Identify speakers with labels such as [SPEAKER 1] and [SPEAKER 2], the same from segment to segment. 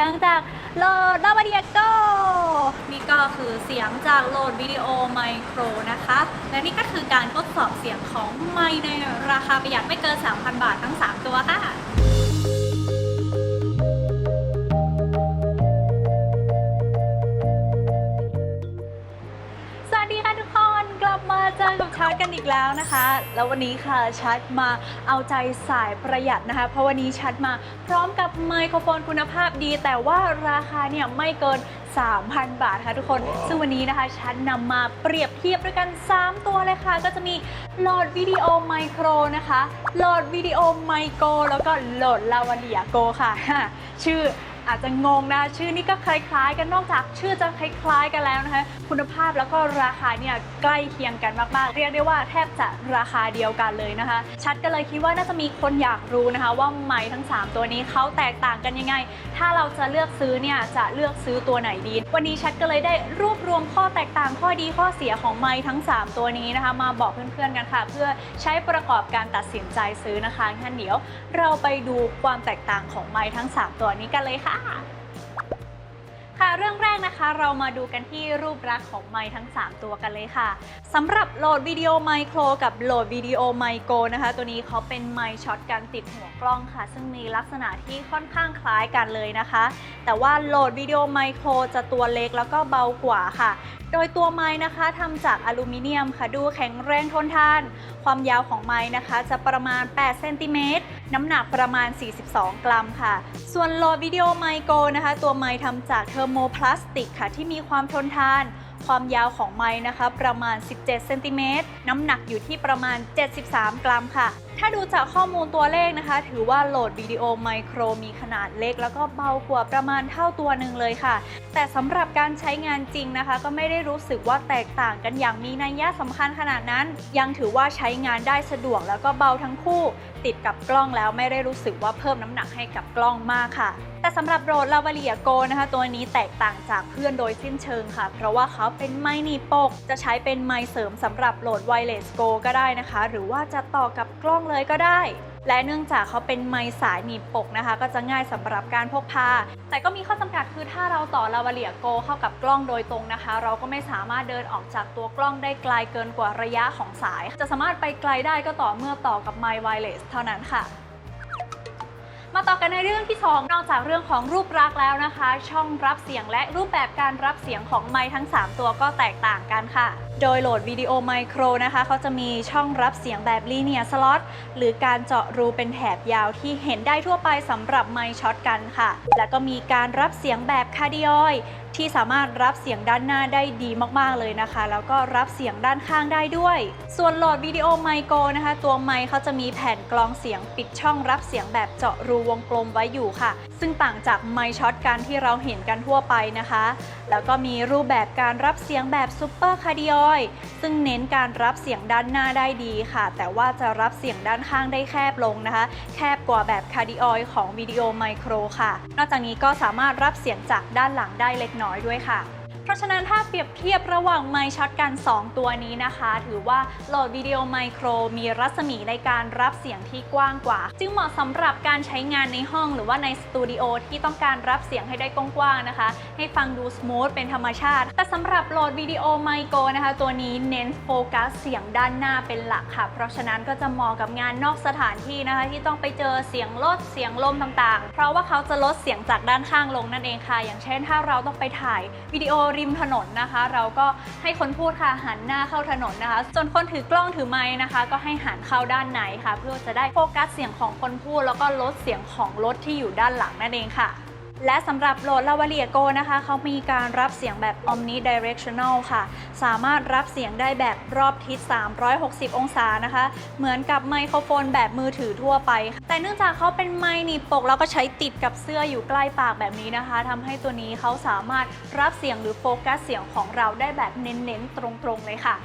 [SPEAKER 1] สียงจากโหลดลาบาเดียโกนี่ก็คือเสียงจากโหลดวิดีโอไมโครนะคะ และนี่ก็คือการทดสอบเสียงของไมในราคาประหยัดไม่เกิน 3,000 บาททั้ง 3 ตัวค่ะ ชาร์ตกันอีกแล้วนะคะ แล้ววันนี้ค่ะชาร์ตมาเอาใจสายประหยัดนะคะ เพราะวันนี้ชาร์ตมาพร้อมกับไมโครโฟนคุณภาพดี แต่ว่าราคาเนี่ยไม่เกิน 3,000 บาทค่ะทุกคน ซึ่งวันนี้นะคะฉันนำมาเปรียบเทียบด้วยกัน 3 ตัวเลยค่ะ ก็จะมีหลอดวิดีโอไมโครนะคะ หลอดวิดีโอไมโกแล้วก็หลอดลาวาเลียโกค่ะ ชื่อ อาจจะงงนะชื่อนี่ก็คล้ายๆ กันนอกจากชื่อจะคล้าย ๆ กันแล้วนะคะคุณภาพแล้วก็ราคาเนี่ยใกล้เคียงกันมากๆ เรียกได้ว่าแทบจะราคาเดียวกันเลยนะคะ ชัดก็เลยคิดว่าน่าจะมีคนอยากรู้นะคะ ว่าไม้ทั้ง 3 ตัวนี้เขาแตกต่างกันยังไง ถ้าเราจะเลือกซื้อเนี่ยจะเลือกซื้อตัวไหนดี วันนี้ชัดก็เลยได้รวบรวมข้อแตกต่างข้อดีข้อเสียของไม้ทั้ง 3 ตัวนี้นะคะ มาบอกเพื่อนๆกันค่ะ เพื่อใช้ประกอบการตัดสินใจซื้อนะคะงั้นเดี๋ยว เราไปดูความแตกต่างของไม้ทั้ง 3 ตัวนี้กันเลยค่ะค่ะเรื่องแรกนะคะเรามาดูกันที่รูปลักษณ์ของไมค์ทั้ง 3 ตัวกันเลยค่ะสำหรับโหลดวิดีโอไมโครกับโหลดวิดีโอไมโกนะคะ ตัวนี้เขาเป็นไมช็อตกันติดหัวกล้องค่ะ ซึ่งมีลักษณะที่ค่อนข้างคล้ายกันเลยนะคะ แต่ว่าโหลดวิดีโอไมโครจะตัวเล็กแล้วก็เบากว่าค่ะ โดยตัวไม้นะคะทำจากอลูมิเนียมค่ะดูแข็งแรงทนทาน ความยาวของไม้นะคะ จะประมาณ8เซนติเมตร น้ำหนักประมาณ 42 กรัมค่ะ ส่วนโหลดวิดีโอไมโกนะคะ ตัวไม้ทำจากเทอร์โมพลาสติกค่ะ ที่มีความทนทาน ความยาวของไม้นะคะ ประมาณ 17 เซนติเมตร น้ำหนักอยู่ที่ประมาณ 73 กรัมค่ะ ถ้าดูจากข้อมูลตัวเลขนะคะ ถือว่าโหลดวิดีโอไมโครมีขนาดเล็ก แล้วก็เบากว่าประมาณเท่าตัวหนึ่งเลยค่ะ แต่สำหรับการใช้งานจริงนะคะ ก็ไม่ได้รู้สึกว่าแตกต่างกันอย่างมีนัยยะสำคัญขนาดนั้น ยังถือว่าใช้งานได้สะดวกแล้วก็เบาทั้งคู่ ติดกับกล้องแล้วไม่ได้รู้สึกว่าเพิ่มน้ำหนักให้กับกล้องมากค่ะแต่สำหรับโรดลาวาเลียโกนะคะ ตัวนี้แตกต่างจากเพื่อนโดยสิ้นเชิงค่ะ เพราะว่าเขาเป็นไม้หนีปก จะใช้เป็นไม้เสริมสำหรับโหลดไวเลสโกก็ได้นะคะ หรือว่าจะต่อกับกล้องเลยก็ได้ และเนื่องจากเขาเป็นไม้สายหนีบปกนะคะ ก็จะง่ายสำหรับการพกพา แต่ก็มีข้อจำกัดคือถ้าเราต่อลาวาเลียโกเข้ากับกล้องโดยตรงนะคะ เราก็ไม่สามารถเดินออกจากตัวกล้องได้ไกลเกินกว่าระยะของสาย จะสามารถไปไกลได้ก็ต่อเมื่อต่อกับไมค์ไวเลสเท่านั้นค่ะ มาต่อกันในเรื่องที่ 2 นอกจากเรื่องของรูปลักษณ์แล้วนะคะ ช่องรับเสียงและรูปแบบการรับเสียงของไมค์ทั้ง 3 ตัวก็แตกต่างกันค่ะ โดยโหลดวิดีโอไมโครนะคะเขาจะมีช่องรับเสียงแบบลีเนียสล็อตหรือการเจาะรูเป็นแถบยาวที่เห็นได้ทั่วไปสำหรับไมค์ช็อตกันค่ะ แล้วก็มีการรับเสียงแบบคาร์ดิออยที่สามารถรับเสียงด้านหน้าได้ดีมากๆเลยนะคะ แล้วก็รับเสียงด้านข้างได้ด้วย ส่วนโหลดวิดีโอไมโครนะคะ ตัวไมค์เขาจะมีแผ่นกรองเสียงปิดช่องรับเสียงแบบเจาะรูวงกลมไว้อยู่ค่ะ ซึ่งต่างจากไมค์ช็อตการที่เราเห็นกันทั่วไปนะคะ แล้วก็มีรูปแบบการรับเสียงแบบซูเปอร์คาร์ดิโอยซึ่งเน้นการรับเสียงด้านหน้าได้ดีค่ะ แต่ว่าจะรับเสียงด้านข้างได้แคบลงนะคะ แคบกว่าแบบคาร์ดิโอยของวิดีโอไมโครค่ะ นอกจากนี้ก็สามารถรับเสียงจากด้านหลังได้เล็กน้อยด้วยค่ะ เพราะฉะนั้นถ้าเปรียบเทียบระหว่างไมค์ช็อตกัน 2 ตัวนี้นะคะ ถือว่าโหลดวิดีโอไมโครมีรัศมีในการรับเสียงที่กว้างกว่า จึงเหมาะสำหรับการใช้งานในห้องหรือว่าในสตูดิโอที่ต้องการรับเสียงให้ได้กว้างๆนะคะ ให้ฟังดูสมูทเป็นธรรมชาติ แต่สำหรับโหลดวิดีโอไมโครนะคะ ตัวนี้เน้นโฟกัสเสียงด้านหน้าเป็นหลักค่ะ เพราะฉะนั้นก็จะเหมาะกับงานนอกสถานที่นะคะ ที่ต้องไปเจอเสียงรถเสียงลมต่างๆ เพราะว่าเขาจะลดเสียงจากด้านข้างลงนั่นเองค่ะ อย่างเช่น ถ้าเราต้องไปถ่ายวิดีโอริมถนนนะคะ เราก็ให้คนพูดค่ะหันหน้าเข้าถนนนะคะ ส่วนคนถือกล้องถือไม้นะคะ ก็ให้หันเข้าด้านในค่ะ เพื่อจะได้โฟกัสเสียงของคนพูด แล้วก็ลดเสียงของรถที่อยู่ด้านหลังนั่นเองค่ะ และสำหรับโหลดลาวาเลียโกนะคะ เขามีการรับเสียงแบบ omnidirectional ค่ะ สามารถรับเสียงได้แบบรอบทิศ 360 องศานะคะ เหมือนกับไมโครโฟนแบบมือถือทั่วไป แต่เนื่องจากเขาเป็นไมค์หนีปกแล้วก็ใช้ติดกับเสื้ออยู่ใกล้ปากแบบนี้นะคะทำให้ตัวนี้เขาสามารถรับเสียงหรือโฟกัสเสียงของเราได้แบบเน้นๆ ตรงๆเลยค่ะ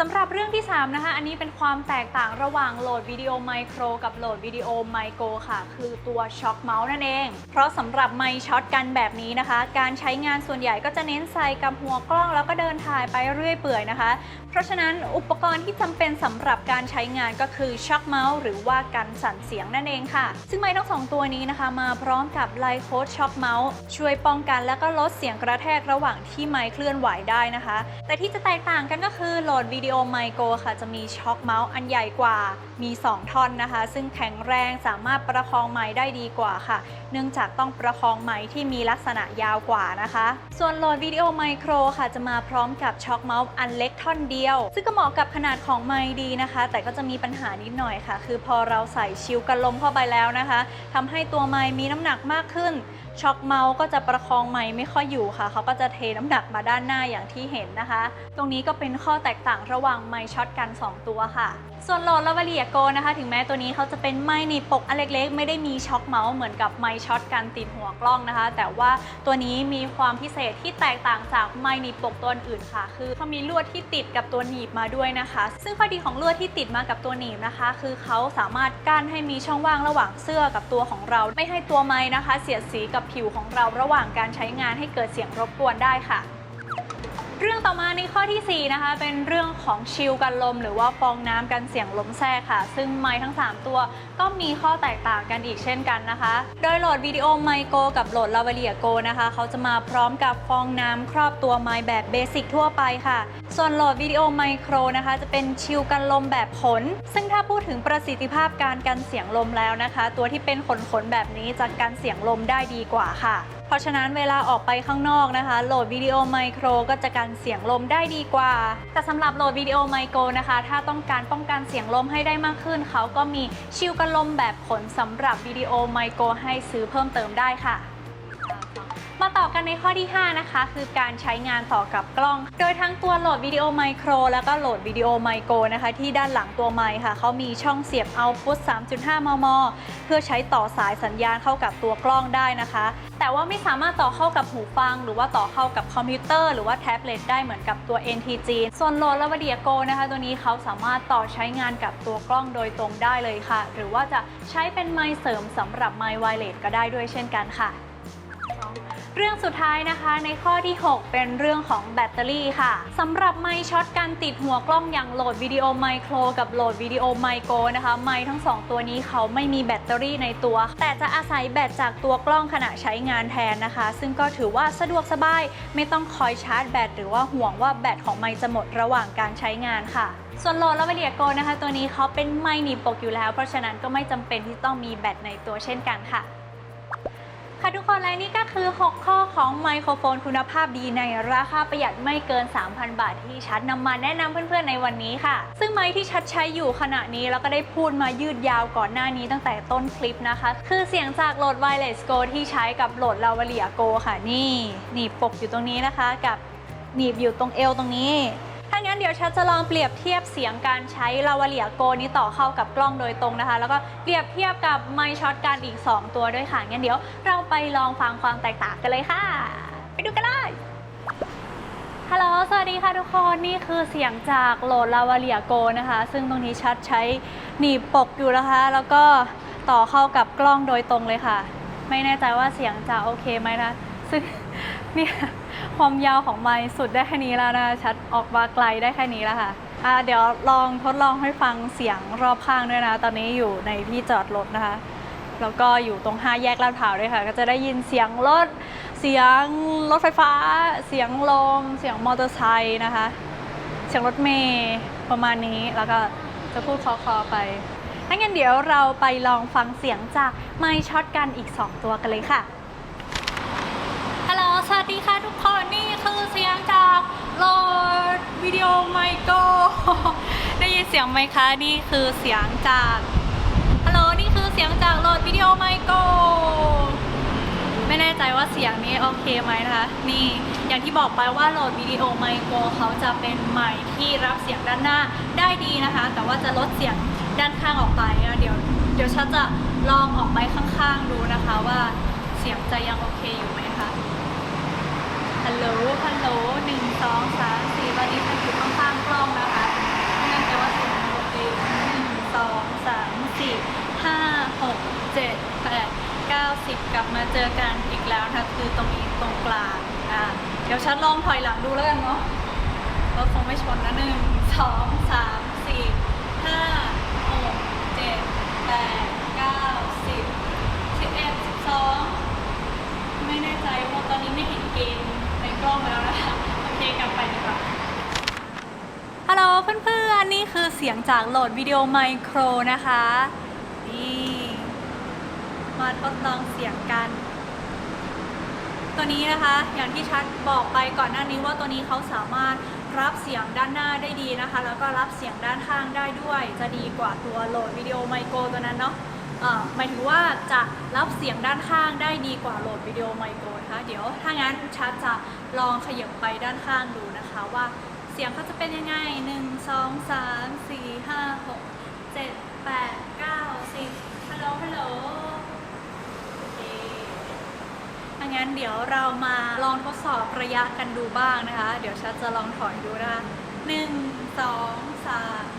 [SPEAKER 1] สำหรับเรื่องที่ 3 นะคะ อันนี้เป็นความแตกต่างระหว่างโหลดวิดีโอไมโครกับโหลดวิดีโอไมโครค่ะ คือตัวช็อคเมาส์นั่นเอง เพราะสำหรับไมช็อตกันแบบนี้นะคะ การใช้งานส่วนใหญ่ก็จะเน้นใส่กับหัวกล้องแล้วก็เดินถ่ายไปเรื่อยเปื่อยนะคะ เพราะฉะนั้นอุปกรณ์ที่จำเป็นสำหรับการใช้งานก็คือช็อคเมาส์หรือว่ากันสั่นเสียงนั่นเองค่ะ ซึ่งไมค์ทั้งสองตัวนี้นะคะ มาพร้อมกับไลโคดช็อคเมาส์ช่วยป้องกันและก็ลดเสียงกระแทกระหว่างที่ไมค์เคลื่อนไหวได้นะคะ แต่ที่จะแตกต่างกันก็คือโหลดวิดีโอไมโครค่ะ จะมีช็อคเมาส์อันใหญ่กว่า มี 2 ท่อนนะคะ ซึ่งแข็งแรงสามารถประคองไม้ได้ดีกว่าค่ะ เนื่องจากต้องประคองไม้ที่มีลักษณะยาวกว่านะคะ ส่วนโหลดวิดีโอไมโครค่ะ จะมาพร้อมกับช็อคเมาส์อันเล็กท่อนเดียว ซึ่งก็เหมาะกับขนาดของไม้ดีนะคะ แต่ก็จะมีปัญหานิดหน่อยค่ะ คือพอเราใส่ชิลกันลมเข้าไปแล้วนะคะทำให้ตัวไม้มีน้ำหนักมากขึ้น ช็อคเมาส์ก็จะประคองไม้ไม่ค่อยอยู่ค่ะ เขาก็จะเทน้ำหนักมาด้านหน้าอย่างที่เห็นนะคะ ตรงนี้ก็เป็นข้อแตกต่างระหว่างไม้ช็อตกัน 2 ตัวค่ะ ส่วนโหลดลาวาเลียโกนะคะ ถึงแม้ตัวนี้เขาจะเป็นไม้หนีบปกอันเล็กๆ ไม่ได้มีช็อคเมาส์เหมือนกับไม้ช็อตกันติดหัวกล้องนะคะ แต่ว่าตัวนี้มีความพิเศษที่แตกต่างจากไม้หนีบปกตัวอื่นค่ะ คือเขามีลวดที่ติดกับตัวหนีบมาด้วยนะคะ ซึ่งข้อดีของลวดที่ติดมากับตัวหนีบนะคะ คือเขาสามารถกั้นให้มีช่องว่างระหว่างเสื้อกับตัวของเรา ไม่ให้ตัวไม้นะคะ เสียดสีกับผิวของเราระหว่างการใช้งานให้เกิดเสียงรบกวนได้ค่ะ เรื่องต่อมาในข้อทีสี่ 4 นะคะ เป็นเรื่องของชิลกันลม หรือว่าฟองน้ำกันเสียงลมแทรกค่ะ ซึ่งไม้ทั้ง 3 ตัวก็มีข้อแตกต่างกันอีกเช่นกันนะคะ โดยโหลดวิดีโอไมโกกับโหลดลาวเลียโกนะคะ เขาจะมาพร้อมกับฟองน้ำครอบตัวไม้แบบเบสิกทั่วไปค่ะ ส่วนโหลดวิดีโอไมโครนะคะ จะเป็นชิลกันลมแบบขน ซึ่งถ้าพูดถึงประสิทธิภาพการกันเสียงลมแล้วนะคะ ตัวที่เป็นขนขนแบบนี้จะกันเสียงลมได้ดีกว่าค่ะเพราะฉะนั้นเวลาออกไปข้างนอกนะคะ โหลดวิดีโอไมโครก็จะกันเสียงลมได้ดีกว่า แต่สำหรับโหลดวิดีโอไมโครนะคะ ถ้าต้องการป้องกันเสียงลมให้ได้มากขึ้น เขาก็มีชิลกันลมแบบขนสำหรับวิดีโอไมโครให้ซื้อเพิ่มเติมได้ค่ะ มาต่อกันในข้อที่ 5 นะคะ คือการใช้งานต่อกับกล้อง โดยทั้งตัวโหลดวิดีโอไมโครแล้วก็โหลดวิดีโอไมโครนะคะ ที่ด้านหลังตัวไมค์ค่ะเขามีช่องเสียบเอาพุท3.5 มม เพื่อใช้ต่อสายสัญญาณเข้ากับตัวกล้องได้นะคะ แต่ว่าไม่สามารถต่อเข้ากับหูฟัง หรือว่าต่อเข้ากับคอมพิวเตอร์หรือว่าแท็บเล็ตได้เหมือนกับตัว NTG ส่วนโหลดและวิดีโอนะคะตัวนี้เขาสามารถต่อใช้งานกับตัวกล้องโดยตรงได้เลยค่ะ หรือว่าจะใช้เป็นไมค์เสริมสำหรับไมค์ไวเลสก็ได้ด้วยเช่นกันค่ะ เรื่องสุดท้ายนะคะในข้อที่ 6 เป็นเรื่องของแบตเตอรี่ค่ะสำหรับไมค์ช็อตการติดหัวกล้องอย่างโหลดวิดีโอไมโครกับโหลดวิดีโอไมโครนะคะไมค์ทั้ง 2 ตัวนี้เขาไม่มีแบตเตอรี่ในตัว แต่จะอาศัยแบตจากตัวกล้องขณะใช้งานแทนนะคะ ซึ่งก็ถือว่าสะดวกสบาย ไม่ต้องคอยชาร์จแบตหรือว่าห่วงว่าแบตของไมค์จะหมดระหว่างการใช้งานค่ะส่วนโหลดและวิดียโอนะคะ ตัวนี้เขาเป็นไมค์หนีบปกอยู่แล้ว เพราะฉะนั้นก็ไม่จำเป็นที่ต้องมีแบตในตัวเช่นกันค่ะ ค่ะทุกคนและนี่ก็คือ 6 ข้อของไมโครโฟนคุณภาพดีในราคาประหยัดไม่เกิน 3,000 บาทที่ชัดนำมาแนะนำเพื่อนๆในวันนี้ค่ะ ซึ่งไมค์ที่ชัดใช้อยู่ขณะนี้แล้วก็ได้พูดมายืดยาวก่อนหน้านี้ตั้งแต่ต้นคลิปนะคะ คือเสียงจากโหลด Wireless Go ที่ใช้กับโหลด Lavalier Go ค่ะนี่หนีบปกอยู่ตรงนี้นะคะ กับหนีบอยู่ตรงเอวตรงนี้ ถ้างั้นเดี๋ยวชัดจะลองเปรียบเทียบเสียงการใช้ลาวาเลียโกนี้ต่อเข้ากับกล้องโดยตรงนะคะ แล้วก็เปรียบเทียบกับไมช็อตกันอีก 2 ตัวด้วยค่ะงั้นเดี๋ยวเราไปลองฟังความแตกต่างกันเลยค่ะ ไปดูกันเลยฮัลโหล สวัสดีค่ะทุกคน นี่คือเสียงจากโหลดลาวาเลียโกนะคะ ซึ่งตรงนี้ชัดใช้หนีบปกอยู่นะคะ แล้วก็ต่อเข้ากับกล้องโดยตรงเลยค่ะ ไม่แน่ใจว่าเสียงจะโอเคไหมนะ ซึ่งเนี่ย ความยาวของไมค์สุดได้แค่นี้แล้วนะชัดออกมาไกลได้แค่นี้แล้วค่ะอ่าเดี๋ยวลองทดลองให้ฟังเสียงรอบข้างด้วยนะ ตอนนี้อยู่ในที่จอดรถนะคะ แล้วก็อยู่ตรงห้าแยกลาดพร้าวด้วยค่ะ ก็จะได้ยินเสียงรถ เสียงรถไฟฟ้า เสียงลม เสียงมอเตอร์ไซค์นะคะ เสียงรถเมย์ประมาณนี้ แล้วก็จะพูดคอๆไปถ้างั้นเดี๋ยวเราไปลองฟังเสียงจากไมค์ช็อตกันอีก 2 ตัวกันเลยค่ะ สวัสดีค่ะทุกคนนี่คือเสียงจากโหลดวิดีโอไมโกได้ยินเสียงไหมคะนี่คือเสียงจากฮัลโหลนี่คือเสียงจากโหลดวิดีโอไมโกไม่แน่ใจว่าเสียงนี้โอเคไหมนะคะนี่อย่างที่บอกไปว่าโหลดวิดีโอไมโครเขาจะเป็นไมค์ที่รับเสียงด้านหน้าได้ดีนะคะ แต่ว่าจะลดเสียงด้านข้างออกไปนะเดี๋ยวเดี๋ยวฉันจะลองออกไปข้างๆดูนะคะว่าเสียงจะยังโอเคอยู่ไหมคะ ฮัลโหล ฮัลโหลหนึ่งสองสามสี่วันนี้ฉันอยู่ข้างๆกล้องนะคะนั่นแปลว่าส่งโอเคหนึ่งสองสามสี่ห้าหกเจ็ดแปดเก้าสิบกลับมาเจอกันอีกแล้วนะคือตรงนี้ตรงกลางอะเดี๋ยวฉันลองถอยหลังดูแล้วกันเนาะรถคงไม่ชนนะหนึ่งสองสามสี่ห้าหกเจ็ดแปดเก้าสิบสิบเอ็ดสิบสองไม่แน่ใจเพราะตอนนี้ไม่เห็นเกม กล้องแล้วนะคะโอเคกลับไปดีกว่าฮัลโหลเพื่อนๆ นี่คือเสียงจากโหลดวิดีโอไมโครนะคะ นี่ มาทดลองเสียงกัน ตัวนี้นะคะ อย่างที่ชัดบอกไปก่อนหน้านี้ว่าตัวนี้เขาสามารถรับเสียงด้านหน้าได้ดีนะคะ แล้วก็รับเสียงด้านข้างได้ด้วย จะดีกว่าตัวโหลดวิดีโอไมโครตัวนั้นเนาะ หมายถึงว่าจะรับเสียงด้านข้างได้ดีกว่าโหลดวิดีโอไมโครนะคะเดี๋ยวถ้างั้นชาร์จะลองขยับไปด้านข้างดูนะคะว่าเสียงเขาจะเป็นยังไง 1 2 3 4 5 6 7 8 9 10ฮัลโหลฮัลโหลถ้างั้นเดี๋ยวเรามาลองทดสอบระยะกันดูบ้างนะคะ เดี๋ยวชาจะลองถอยดูนะคะ1 2 3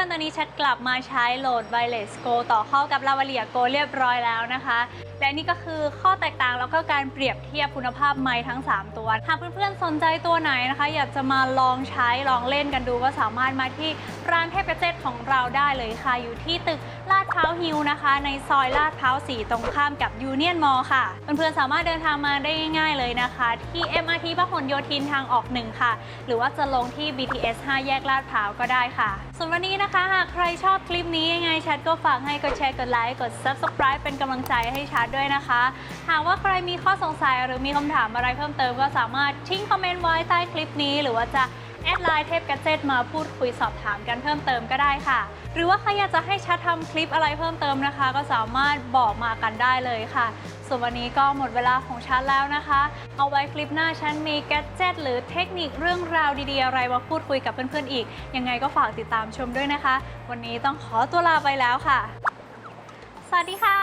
[SPEAKER 1] อนๆ ตอนนี้ชัดกลับมาใช้โหลด Wireless Go ต่อเข้ากับ Lavalier Go เรียบร้อยแล้วนะคะ และนี่ก็คือข้อแตกต่างแล้วก็การเปรียบเทียบคุณภาพไม้ทั้ง 3 ตัว หากเพื่อนๆ สนใจตัวไหนนะคะ อยากจะมาลองใช้ลองเล่นกันดูก็สามารถมาที่ ร้านเทพเจตของเราได้เลยค่ะ อยู่ที่ตึกลาดพร้าวฮิลนะคะ ในซอยลาดพร้าว4ตรงข้ามกับยูเนียนมอลค่ะ เพื่อนๆสามารถเดินทางมาได้ง่ายๆเลยนะคะ ที่ MRT พหลโยธินทางออกหนึ่งค่ะ หรือว่าจะลงที่ BTS 5 แยกลาดพร้าวก็ได้ค่ะ ส่วนวันนี้นะคะหากใครชอบคลิปนี้ยังไงชัดก็ฝากให้กดแชร์กดไลค์กด Subscribe เป็นกำลังใจให้ชัดด้วยนะคะ หากว่าใครมีข้อสงสัยหรือมีคำถามอะไรเพิ่มเติมก็สามารถทิ้งคอมเมนต์ไว้ใต้คลิปนี้ หรือว่าจะ อดไลน์เทพกระเจ็ดมาพูดคุยสอบถามกันเพิ่มเติมก็ได้ค่ะ หรือว่าใครอยากจะให้ชัดทำคลิปอะไรเพิ่มเติมนะคะ ก็สามารถบอกมากันได้เลยค่ะ ส่วนวันนี้ก็หมดเวลาของชัดแล้วนะคะ เอาไว้คลิปหน้าฉันมีแกดเจิตหรือเทคนิคเรื่องราวดีๆ อะไรมาพูดคุยกับเพื่อนๆอีก ยังไงก็ฝากติดตามชมด้วยนะคะ วันนี้ต้องขอตัวลาไปแล้วค่ะ สวัสดีค่ะ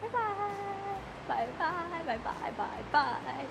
[SPEAKER 1] บ๊ายบาย บ๊ายบาย บ๊ายบาย บ๊ายบาย